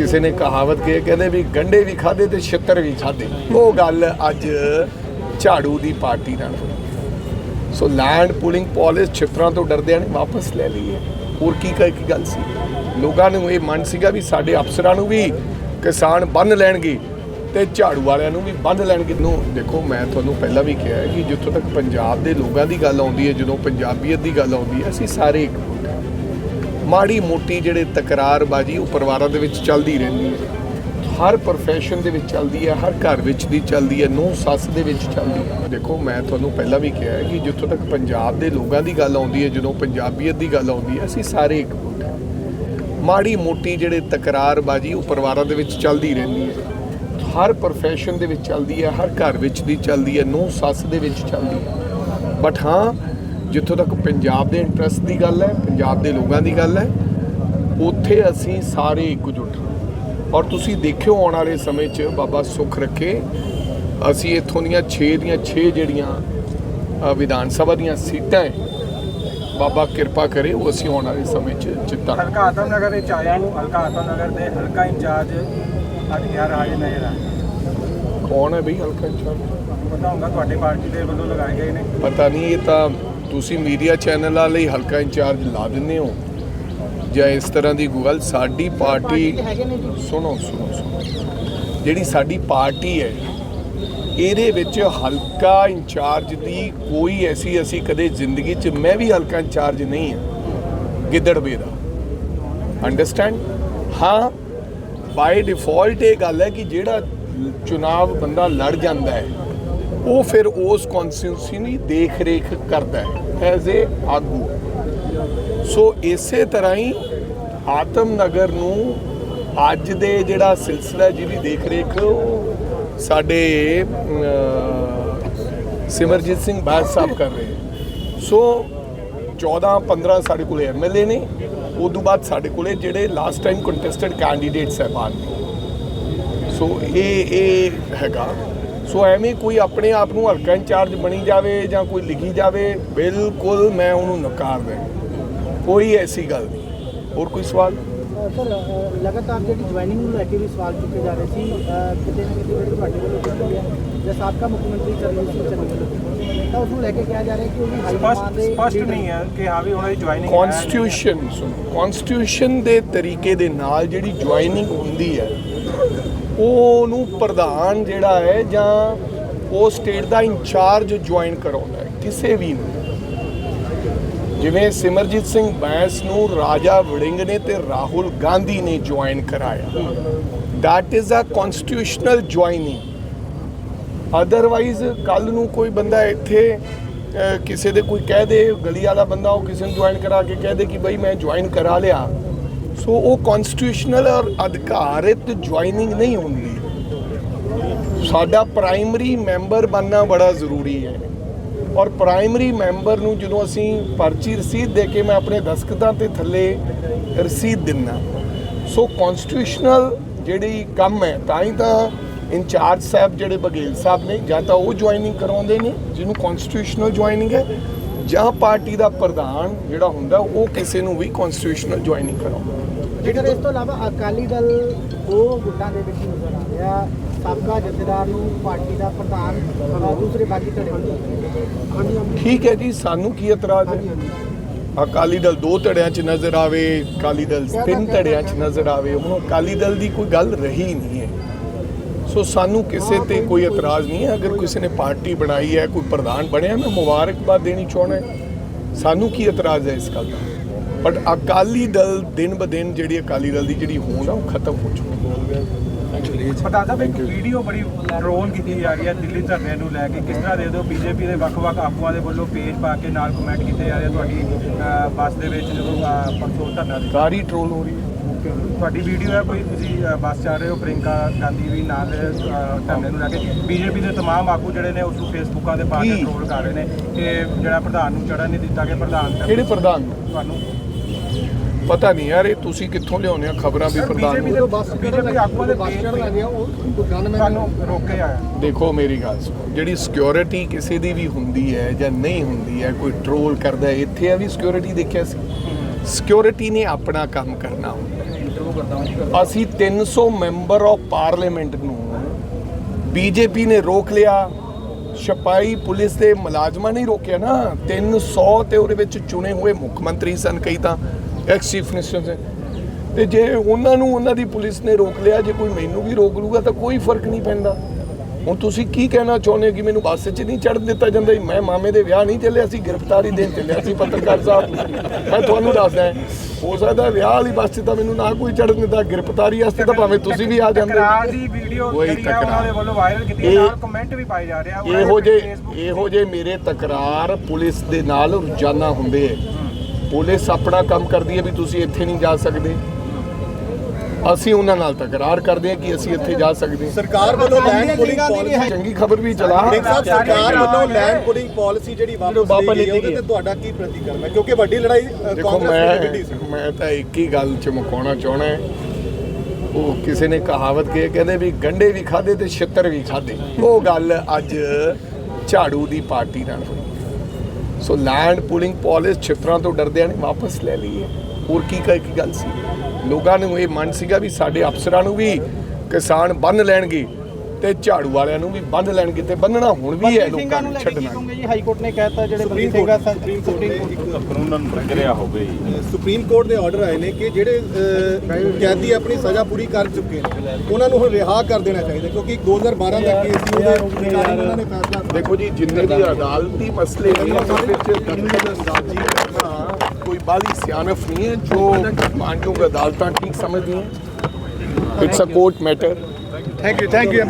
ਕਿਸੇ ਨੇ ਕਹਾਵਤ ਕਹੀ ਕਹਿੰਦੇ ਵੀ ਗੰਡੇ ਵੀ ਖਾਦੇ ਤੇ ਛਿੱਤਰ ਵੀ ਖਾਦੇ ਉਹ ਗੱਲ ਅੱਜ ਝਾੜੂ ਦੀ ਪਾਰਟੀ ਨਾਲ ਹੋਈ। ਸੋ ਲੈਂਡ ਪੂਲਿੰਗ ਪਾਲਿਸ ਛਿੱਤਰਾਂ ਤੋਂ ਡਰਦਿਆਂ ਨੇ ਵਾਪਸ ਲੈ ਲਈ ਹੈ ਹੋਰ ਕੀ ਕਹਿ ਕੀ ਗੱਲ ਸੀ? ਲੋਕਾਂ ਨੂੰ ਇਹ ਮਨ ਸੀਗਾ ਵੀ ਸਾਡੇ ਅਫਸਰਾਂ ਨੂੰ ਵੀ ਕਿਸਾਨ ਬੰਨ ਲੈਣਗੇ ਤੇ ਝਾੜੂ ਵਾਲਿਆਂ ਨੂੰ ਵੀ ਬੰਨ ਲੈਣਗੇ। ਨੂੰ, ਦੇਖੋ, ਮੈਂ ਤੁਹਾਨੂੰ ਪਹਿਲਾਂ ਵੀ ਕਿਹਾ ਕਿ ਜਿੱਥੋਂ ਤੱਕ ਪੰਜਾਬ ਦੇ ਲੋਕਾਂ ਦੀ ਗੱਲ ਆਉਂਦੀ ਹੈ, ਜਦੋਂ ਪੰਜਾਬੀਅਤ ਦੀ ਗੱਲ ਆਉਂਦੀ ਹੈ, ਅਸੀਂ ਸਾਰੇ ਇੱਕ ਮੁੱਠ ਮਾੜੀ ਮੋਟੀ ਜਿਹੜੇ ਤਕਰਾਰਬਾਜੀ ਉਹ ਪਰਿਵਾਰਾਂ ਦੇ ਵਿੱਚ ਚੱਲਦੀ ਰਹਿੰਦੀ ਹੈ। ਹਰ profession ਦੇ ਵਿੱਚ ਚੱਲਦੀ ਹੈ, ਹਰ ਘਰ ਵਿੱਚ ਦੀ ਚੱਲਦੀ ਹੈ ਨੂੰ ਸੱਸ ਦੇ ਵਿੱਚ ਚੱਲਦੀ ਹੈ। ਦੇਖੋ, ਮੈਂ ਤੁਹਾਨੂੰ ਪਹਿਲਾਂ ਵੀ ਕਿਹਾ ਹੈ ਕਿ ਜਿੱਥੋਂ ਤੱਕ ਪੰਜਾਬ ਦੇ ਲੋਕਾਂ ਦੀ ਗੱਲ ਆਉਂਦੀ ਹੈ, ਜਦੋਂ ਪੰਜਾਬੀਅਤ ਦੀ ਗੱਲ ਆਉਂਦੀ ਹੈ, ਅਸੀਂ ਸਾਰੇ ਇੱਕ ਮੁੱਠ ਹਾਂ। ਮਾੜੀ ਮੋਟੀ ਜਿਹੜੇ ਤਕਰਾਰਬਾਜੀ ਉਹ ਪਰਿਵਾਰਾਂ ਦੇ ਵਿੱਚ ਚੱਲਦੀ ਰਹਿੰਦੀ ਹੈ। ਹਰ profession ਦੇ ਵਿੱਚ ਚੱਲਦੀ ਹੈ, ਹਰ ਘਰ ਵਿੱਚ ਦੀ ਚੱਲਦੀ ਹੈ ਨੂੰ ਸੱਸ ਦੇ ਵਿੱਚ ਚੱਲਦੀ ਹੈ। ਬਟ ਹਾਂ ਜਿੱਥੋਂ ਤੱਕ ਪੰਜਾਬ ਦੇ ਇੰਟਰਸਟ ਦੀ ਗੱਲ ਹੈ ਪੰਜਾਬ ਦੇ ਲੋਕਾਂ ਦੀ ਗੱਲ ਹੈ ਉੱਥੇ ਅਸੀਂ ਸਾਰੇ ਇਕਜੁੱਟ ਔਰ ਤੁਸੀਂ ਦੇਖਿਓ ਆਉਣ ਵਾਲੇ ਸਮੇਂ 'ਚ ਬਾਬਾ ਸੁੱਖ ਰੱਖੇ ਅਸੀਂ ਇੱਥੋਂ ਦੀਆਂ 6 ਦੀਆਂ 6 ਜਿਹੜੀਆਂ ਵਿਧਾਨ ਸਭਾ ਦੀਆਂ ਸੀਟਾਂ ਹੈ ਬਾਬਾ ਕਿਰਪਾ ਕਰੇ ਉਹ ਅਸੀਂ ਆਉਣ ਵਾਲੇ ਸਮੇਂ 'ਚ ਜਿੱਤਾਂਗੇ। ਹਲਕਾ ਆਤਮ ਨਗਰ ਵਿੱਚ ਆਇਆ ਨੂੰ ਹਲਕਾ ਆਤਮ ਨਗਰ ਦੇ ਹਲਕਾ ਇੰਚਾਰਜ ਅੱਜ ਯਾਰ ਹਾਜ਼ਰ ਨਜ਼ਰ ਆ ਕੌਣ ਹੈ ਬਈ ਹਲਕਾ ਇੰਚਾਰਜ? ਪਤਾ ਹੋਊਗਾ ਤੁਹਾਡੀ ਪਾਰਟੀ ਦੇ ਵੱਲੋਂ ਲਗਾਏ ਗਏ ਨੇ। ਪਤਾ ਨਹੀਂ ਇਹ ਤਾਂ ਤੁਸੀਂ ਮੀਡੀਆ ਚੈਨਲਾਂ ਲਈ ਹਲਕਾ ਇੰਚਾਰਜ ਲਾ ਦਿੰਦੇ ਹੋ? ਜਾਂ ਇਸ ਤਰ੍ਹਾਂ ਦੀ ਗੱਲ ਸਾਡੀ ਪਾਰਟੀ ਸੁਣੋ ਸੁਣੋ ਸੁਣੋ। ਜਿਹੜੀ ਸਾਡੀ ਪਾਰਟੀ ਹੈ ਇਹਦੇ ਵਿੱਚ ਹਲਕਾ ਇੰਚਾਰਜ ਦੀ ਕੋਈ ਐਸੀ ਅਸੀਂ ਕਦੇ ਜ਼ਿੰਦਗੀ 'ਚ ਮੈਂ ਵੀ ਹਲਕਾ ਇੰਚਾਰਜ ਨਹੀਂ ਹਾਂ ਗਿੱਦੜਵੇ ਦਾ। ਅੰਡਰਸਟੈਂਡ ਹਾਂ ਬਾਈ ਡਿਫਾਲਟ ਇਹ ਗੱਲ ਹੈ ਕਿ ਜਿਹੜਾ ਚੁਣਾਵ ਬੰਦਾ ਲੜ ਜਾਂਦਾ ਹੈ ਉਹ ਫਿਰ ਉਸ ਕੌਨਸਟੀਟਿਊਂਸੀ ਦੀ ਦੇਖ ਰੇਖ ਕਰਦਾ ਹੈ ਐਜ਼ ਏ ਆਗੂ। ਸੋ ਇਸੇ ਤਰ੍ਹਾਂ ਹੀ ਆਤਮ ਨਗਰ ਨੂੰ ਅੱਜ ਦੇ ਜਿਹੜਾ ਸਿਲਸਿਲਾ ਜਿਹਦੀ ਦੇਖ ਰੇਖ ਉਹ ਸਾਡੇ ਸਿਮਰਜੀਤ ਸਿੰਘ ਬਾਸ ਸਾਹਿਬ ਕਰ ਰਹੇ ਸੋ 14 15 ਸਾਡੇ ਕੋਲੇ ਐਮਐਲਏ ਨੇ ਉਸ ਤੋਂ ਬਾਅਦ ਸਾਡੇ ਕੋਲੇ ਜਿਹੜੇ ਲਾਸਟ ਟਾਈਮ ਕੰਟੈਸਟਡ ਕੈਂਡੀਡੇਟਸ ਹੈ ਨੇ ਸੋ ਇਹ ਇਹ ਹੈਗਾ। ਸੋ ਐਵੇਂ ਕੋਈ ਆਪਣੇ ਆਪ ਨੂੰ ਹਲਕਾ ਇੰਚਾਰਜ ਬਣੀ ਜਾਵੇ ਜਾਂ ਕੋਈ ਲਿਖੀ ਜਾਵੇ ਬਿਲਕੁਲ ਮੈਂ ਉਹਨੂੰ ਨਕਾਰ ਦੇ ਕੋਈ ਐਸੀ ਗੱਲ ਨਹੀਂ। ਹੋਰ ਕੋਈ ਸਵਾਲ? ਸਰ ਲਗਾਤਾਰ ਜਿਹੜੀ ਜੁਆਇਨਿੰਗ ਨੂੰ ਲੈ ਕੇ ਵੀ ਸਵਾਲ ਚੁੱਕੇ ਜਾ ਰਹੇ ਸੀ ਕਿਤੇ ਨਾ ਕਿਤੇ ਜਿਹੜੀ ਤੁਹਾਡੇ ਵੱਲੋਂ ਕੀਤੀ ਹੈ ਜਾਂ ਸਾਬਕਾ ਮੁੱਖ ਮੰਤਰੀ ਚਰਨਜੀਤ ਸਿੰਘ ਚੰਨੀ ਵੱਲੋਂ ਤਾਂ ਉਸ ਨੂੰ ਲੈ ਕੇ ਕਿਹਾ ਜਾ ਰਿਹਾ ਕਿ ਉਹ ਵੀ ਹਾਈ ਕਮਾਂਡ ਸਪਸ਼ਟ ਦੇ ਸਪਸ਼ਟ leader ਨਹੀਂ ਹੈ ਕਿ ਹਾਂ ਵੀ ਉਹਨਾਂ ਦੀ ਜੁਆਇਨਿੰਗ ਕਨਸਟੀਟਿਊਸ਼ਨ ਸੁਣੋ। ਕਨਸਟੀਟਿਊਸ਼ਨ ਦੇ ਤਰੀਕੇ ਦੇ ਨਾਲ ਜਿਹੜੀ ਜੁਆਇਨਿੰਗ ਹੁੰਦੀ ਹੈ ਉਹਨੂੰ ਪ੍ਰਧਾਨ ਜਿਹੜਾ ਹੈ ਜਾਂ ਉਹ ਸਟੇਟ ਦਾ ਇੰਚਾਰਜ ਜੁਆਇਨ ਕਰਾਉਂਦਾ ਹੈ, ਕਿਸੇ ਵੀ ਨੂੰ। ਜਿਵੇਂ ਸਿਮਰਜੀਤ ਸਿੰਘ ਬੈਂਸ ਨੂੰ ਰਾਜਾ ਵੜਿੰਗ ਨੇ ਤੇ ਰਾਹੁਲ ਗਾਂਧੀ ਨੇ ਜੁਆਇਨ ਕਰਾਇਆ। That is a constitutional joining otherwise ਕੱਲ ਨੂੰ ਕੋਈ ਬੰਦਾ ਇੱਥੇ ਕਿਸੇ ਦੇ ਕੋਈ ਕਹਿ ਦੇ ਗਲੀ ਵਾਲਾ ਬੰਦਾ ਉਹ ਕਿਸੇ ਨੂੰ ਜੁਆਇਨ ਕਰਾ ਕੇ ਕਹਿ ਦੇ ਕਿ ਬਈ ਮੈਂ ਜੁਆਇਨ ਕਰਾ ਲਿਆ। ਸੋ ਉਹ ਕਨਸਟੀਟਿਊਸ਼ਨਲ ਔਰ ਅਧਿਕਾਰਿਤ ਜੁਆਇਨਿੰਗ ਨਹੀਂ ਹੁੰਦੀ। ਸਾਡਾ ਪ੍ਰਾਇਮਰੀ ਮੈਂਬਰ ਬਣਨਾ ਬੜਾ ਜ਼ਰੂਰੀ ਹੈ। ਔਰ ਪ੍ਰਾਇਮਰੀ ਮੈਂਬਰ ਨੂੰ ਜਦੋਂ ਅਸੀਂ ਪਰਚੀ ਰਸੀਦ ਦੇ ਕੇ ਮੈਂ ਆਪਣੇ ਦਸਖਤਾਂ ਤੇ ਥੱਲੇ ਰਸੀਦ ਦਿੰਨਾ ਸੋ ਕਨਸਟੀਟਿਊਸ਼ਨਲ ਜਿਹੜੀ ਕੰਮ ਹੈ, ਤਾਂ ਹੀ ਤਾਂ ਇੰਚਾਰਜ ਸਾਹਿਬ ਜਿਹੜੇ ਬਗੇਲ ਸਾਹਿਬ ਨੇ ਜਾਂ ਤਾਂ ਉਹ ਜੁਆਇਨਿੰਗ ਕਰਾਉਂਦੇ ਨੇ, ਜਿਹਨੂੰ ਕਨਸਟੀਟਿਊਸ਼ਨਲ ਜੁਆਇਨਿੰਗ ਹੈ। ਜਾਂ ਪਾਰਟੀ ਦਾ ਪ੍ਰਧਾਨ ਜਿਹੜਾ ਹੁੰਦਾ ਉਹ ਕਿਸੇ ਨੂੰ ਵੀ ਕਨਸਟੀਟਿਊਸ਼ਨਲ ਜੁਆਇਨਿੰਗ ਕਰਾਉਂਦਾ। ਜੇਕਰ ਇਸ ਤੋਂ ਇਲਾਵਾ ਅਕਾਲੀ ਦਲ ਉਹ ਗੁੱਟਾਂ ਦੇ ਵਿੱਚ ਨਜ਼ਰ ਆ ਰਿਹਾ ਸਾਬਕਾ ਜਥੇਦਾਰ ਨੂੰ ਪਾਰਟੀ ਦਾ ਪ੍ਰਧਾਨ ਦੂਸਰੇ ਬਾਗੀ ਧੜੇ ਠੀਕ ਹੈ ਜੀ ਸਾਨੂੰ ਕੀ ਇਤਰਾਜ਼ ਹੈ? ਅਕਾਲੀ ਦਲ ਦੋ ਧੜਿਆਂ 'ਚ ਨਜ਼ਰ ਆਵੇ ਅਕਾਲੀ ਦਲ ਤਿੰਨ ਧੜਿਆਂ 'ਚ ਨਜ਼ਰ ਆਵੇ ਹੁਣ ਅਕਾਲੀ ਦਲ ਦੀ ਕੋਈ ਗੱਲ ਰਹੀ ਨਹੀਂ ਹੈ। ਸੋ ਸਾਨੂੰ ਕਿਸੇ ਤੇ ਕੋਈ ਇਤਰਾਜ਼ ਨਹੀਂ ਹੈ। ਅਗਰ ਕਿਸੇ ਨੇ ਪਾਰਟੀ ਬਣਾਈ ਹੈ ਕੋਈ ਪ੍ਰਧਾਨ ਬਣਿਆ ਮੈਂ ਮੁਬਾਰਕਬਾਦ ਦੇਣੀ ਚਾਹੁੰਦਾ ਹਾਂ। ਸਾਨੂੰ ਕੀ ਇਤਰਾਜ਼ ਹੈ ਇਸ ਗੱਲ ਦਾ? ਬਟ ਅਕਾਲੀ ਦਲ ਦਿਨ ਬ ਦਿਨ ਜਿਹੜੀ ਅਕਾਲੀ ਦਲ ਦੀ ਜਿਹੜੀ ਹੋਂਦ ਆ ਉਹ ਖਤਮ ਹੋ ਚੁੱਕੀ ਹੈ। ਪਤਾ ਸਾਹਿਬ ਇੱਕ ਵੀਡੀਓ ਬੜੀ ਟ੍ਰੋਲ ਕੀਤੀ ਜਾ ਰਹੀ ਹੈ ਦਿੱਲੀ ਧਰਨੇ ਨੂੰ ਲੈ ਕੇ। ਕਿਸ ਤਰ੍ਹਾਂ ਦੇ ਦਿਓ? ਬੀਜੇਪੀ ਦੇ ਵੱਖ-ਵੱਖ ਆਗੂਆਂ ਦੇ ਵੱਲੋਂ ਪੇਜ ਪਾ ਕੇ ਨਾਲ ਕਮੈਂਟ ਕੀਤੇ ਜਾ ਰਹੇ ਤੁਹਾਡੀ ਬੱਸ ਦੇ ਵਿੱਚ ਜਦੋਂ ਪਰਸੋਂ ਧਰਨਾ ਦਿੱਤਾ ਕਾਰੀ ਟ੍ਰੋਲ ਹੋ ਰਹੀ ਹੈ। ਤੁਹਾਡੀ ਵੀਡੀਓ ਹੈ ਕੋਈ ਤੁਸੀਂ ਅ, ਬੱਸ ਚਾ ਰਹੇ ਹੋ ਪ੍ਰਿੰਕਾ ਗਾਂਧੀ ਵੀ ਨਾਲ ਅ, ਧਰਨੇ ਨੂੰ ਲੈ ਕੇ ਬੀਜੇਪੀ ਦੇ तमाम ਆਗੂ ਜਿਹੜੇ ਨੇ ਉਸ ਨੂੰ ਫੇਸਬੁੱਕਾਂ ਦੇ ਪਾ ਕੇ ਕੀ? ਟ੍ਰੋਲ ਕਰ ਰਹੇ ਨੇ ਕਿ ਜਿਹੜਾ ਪ੍ਰਧਾਨ ਨੂੰ ਚੜਨ ਨਹੀਂ ਦਿੱਤਾ ਕਿ ਪ੍ਰਧਾਨ ਤੇ ਕਿਹੜੇ ਪ੍ਰਧਾਨ ਨੂੰ? ਤੁਹਾਨੂੰ ਪਤਾ ਨਹੀਂ ਯਾਰ ਇਹ ਤੁਸੀਂ ਕਿੱਥੋਂ ਲਿਆਉਂਦੇ ਆ ਖਬਰਾਂ ਵੀ ਪ੍ਰਧਾਨ ਬੀਜੇਪੀ ਨੂੰ ਦੇ ਬੀਜੇਪੀ ਆਗੂਆਂ ਦੇ ਪੇਜ ਤੇ ਉਹ ਗਨਮੈਨ ਤੁਹਾਨੂੰ ਰੋਕੇ ਆਇਆ ਦੇਖੋ ਮੇਰੀ ਗੱਲ ਸੁਣੋ ਜਿਹੜੀ ਸਿਕਿਉਰਿਟੀ ਕਿਸੇ ਦੀ ਵੀ ਹੁੰਦੀ ਹੈ ਜਾਂ ਨਹੀਂ ਹੁੰਦੀ ਹੈ ਕੋਈ ਟ੍ਰੋਲ ਕਰਦਾ ਹੈ, ਇੱਥੇ ਆ ਵੀ ਸਿਕਿਉਰਿਟੀ ਦੇਖਿਆ ਸੀ ਸਿਕਿਉਰਿਟੀ ਨੇ ਆਪਣਾ ਕੰਮ ਕਰਨਾ। ਹੁੰਦਾ ਹੈ। ਅਸੀਂ 300 ਮੈਂਬਰ ਆਫ ਪਾਰਲੀਮੈਂਟ ਨੂੰ ਬੀਜੇਪੀ ਨੇ ਰੋਕ ਲਿਆ। ਛਪਾਈ ਪੁਲਿਸ ਦੇ ਮੁਲਾਜ਼ਮਾਂ ਨੇ ਰੋਕਿਆ ਨਾ। 300 ਤੇ ਉਹਦੇ ਵਿੱਚ ਚੁਣੇ ਹੋਏ ਮੁੱਖ ਮੰਤਰੀ ਸਨ ਕਈ ਤਾਂ ਐਕਸ ਚੀਫ ਮਿਨਿਸਟਰ ਸਨ। ਤੇ ਜੇ ਉਹਨਾਂ ਨੂੰ ਉਹਨਾਂ ਦੀ ਪੁਲਿਸ ਨੇ ਰੋਕ ਲਿਆ, ਜੇ ਕੋਈ ਮੈਨੂੰ ਵੀ ਰੋਕ ਲੂਗਾ ਤਾਂ ਕੋਈ ਫ਼ਰਕ ਨਹੀਂ ਪੈਂਦਾ। ਹੁਣ ਤੁਸੀਂ ਕੀ ਕਹਿਣਾ ਚਾਹੁੰਦੇ ਹੋ ਕਿ ਮੈਨੂੰ ਬੱਸ 'ਚ ਨਹੀਂ ਚੜ੍ਹਨ ਦਿੱਤਾ ਜਾਂਦਾ? ਮੈਂ ਮਾਮੇ ਦੇ ਵਿਆਹ ਨਹੀਂ ਚੱਲਿਆ ਸੀ ਗ੍ਰਿਫਤਾਰੀ ਦੇਣ ਚੱਲਿਆ ਸੀ ਪੱਤਰਕਾਰ ਸਾਹਿਬ ਮੈਂ ਤੁਹਾਨੂੰ ਦੱਸਦਾ ਹਾਂ, ਸਕਦਾ ਵਿਆਹ ਵਾਲੀ ਬੱਸ 'ਚ ਤਾਂ ਮੈਨੂੰ ਨਾ ਕੋਈ ਚੜ੍ਹਨ ਦਿੱਤਾ ਗ੍ਰਿਫਤਾਰੀ ਵਾਸਤੇ ਤਾਂ ਭਾਵੇਂ ਤੁਸੀਂ ਵੀ ਆ ਜਾਂਦੇ। ਟਕਰਾਅ ਦੀ ਵੀਡੀਓ ਜਿਹੜੀ ਆ ਉਹਨਾਂ। ਦੇ ਵੱਲੋਂ ਵਾਇਰਲ ਕੀਤੀ ਹੈ ਨਾਲ ਕਮੈਂਟ ਵੀ ਪਾਏ ਜਾ ਰਹੇ ਆ। ਇਹੋ ਜੇ ਇਹੋ ਜੇ ਮੇਰੇ ਤਕਰਾਰ ਪੁਲਿਸ ਦੇ ਨਾਲ ਰੋਜ਼ਾਨਾ ਹੁੰਦੇ ਹੈ। ਪੁਲਿਸ ਆਪਣਾ ਕੰਮ ਕਰਦੀ ਹੈ ਵੀ ਤੁਸੀਂ ਇੱਥੇ ਨਹੀਂ ਜਾ ਸਕਦੇ। ਅਸੀਂ ਉਹਨਾਂ ਨਾਲ ਤਕਰਾਰ ਕਰਦੇ ਹਾਂ ਕਿ ਅਸੀਂ ਇੱਥੇ ਜਾ ਸਕਦੇ ਹਾਂ। ਸਰਕਾਰ ਵੱਲੋਂ ਲੈਂਡ ਪੁਲਿੰਗ ਪਾਲਿਸੀ ਚੰਗੀ ਖਬਰ ਵੀ ਚਲਾ ਸਰਕਾਰ ਵੱਲੋਂ ਲੈਂਡ ਪੁਲਿੰਗ ਪਾਲਿਸੀ ਜਿਹੜੀ ਵਾਪਸ ਲਈ ਗਈ ਹੈ ਉਹਦੇ ਤੇ ਤੁਹਾਡਾ ਕੀ ਪ੍ਰਤੀਕਰਮ ਹੈ? ਕਿਉਂਕਿ ਵੱਡੀ ਲੜਾਈ ਕਾਂਗਰਸ ਮੈਂ ਨੇ ਵਿੱਢੀ ਸੀ। ਮੈਂ ਤਾਂ ਇੱਕ ਹੀ ਗੱਲ ਚ ਮੁਕਾਉਣਾ ਚਾਹਣਾ ਹੈ। ਉਹ ਕਿਸੇ ਨੇ ਕਹਾਵਤ ਕਹੀ ਕਹਿੰਦੇ ਵੀ ਗੰਡੇ ਵੀ ਖਾਦੇ ਤੇ ਛਿੱਤਰ ਵੀ ਖਾਦੇ ਉਹ ਗੱਲ ਅੱਜ ਝਾੜੂ ਦੀ ਪਾਰਟੀ ਨਾਲ ਹੋਈ। ਸੋ ਲੈਂਡ ਪੁਲਿੰਗ ਪਾਲਿਸ ਛਿੱਤਰਾਂ ਤੋਂ ਡਰਦਿਆਂ ਨੇ ਵਾਪਸ ਲੈ ਲਈ ਹੈ। ਹੋਰ ਕੀ ਕਹੇ ਕੀ ਗੱਲ ਸੀ? ਲੋਕਾਂ ਨੂੰ ਇਹ ਮਨ ਸੀਗਾ ਵੀ ਸਾਡੇ ਅਫਸਰਾਂ ਨੂੰ ਵੀ ਕਿਸਾਨ ਬੰਨ ਲੈਣਗੇ ਤੇ ਝਾੜੂ ਵਾਲਿਆਂ ਨੂੰ ਵੀ ਬੰਨ ਲੈਣਗੇ ਤੇ ਬੰਨਣਾ ਹੁਣ ਵੀ ਹੈ ਲੋਕਾਂ ਨੂੰ ਛੱਡਣਾ। ਜੀ? ਹਾਈ ਕੋਰਟ ਨੇ ਕਹਿਤਾ ਜਿਹੜੇ ਸੁਪਰੀਮ ਕੋਰਟ ਸੁਪਰੀਮ ਕੋਰਟ ਨੇ ਇੱਕ ਕਾਨੂੰਨ ਪ੍ਰਕਿਰਿਆ ਹੋ ਗਈ ਸੁਪਰੀਮ ਕੋਰਟ ਦੇ ਆਰਡਰ ਆਏ ਨੇ ਕਿ ਜਿਹੜੇ ਕੈਦੀ ਆਪਣੀ ਸਜ਼ਾ ਪੂਰੀ ਕਰ ਚੁੱਕੇ ਨੇ ਉਹਨਾਂ ਨੂੰ ਹੁਣ ਰਿਹਾ ਕਰ ਦੇਣਾ ਚਾਹੀਦਾ ਕਿਉਂਕਿ 2012 ਦਾ ਕੇਸ ਸੀ ਉਹਦੇ ਉਹਨਾਂ ਨੇ ਫੈਸਲਾ ਦੇਖੋ ਜੀ ਜਿੰਨੇ ਵੀ ਅਦਾਲਤੀ ਮਸਲੇ ਨੇ ਉਹਦੇ ਵਿੱਚ ਦਖਲ ਅੰਦਾਜ਼ੀ ਕਰਨਾ ਕੋਈ ਬਾਲੀ ਸਿਆਣਪ ਨਹੀਂ ਹੈ, ਜੋ ਮਾਨਯੋਗ ਅਦਾਲਤਾਂ ਠੀਕ ਸਮਝਦੀਆਂ it's a court matter thank you thank you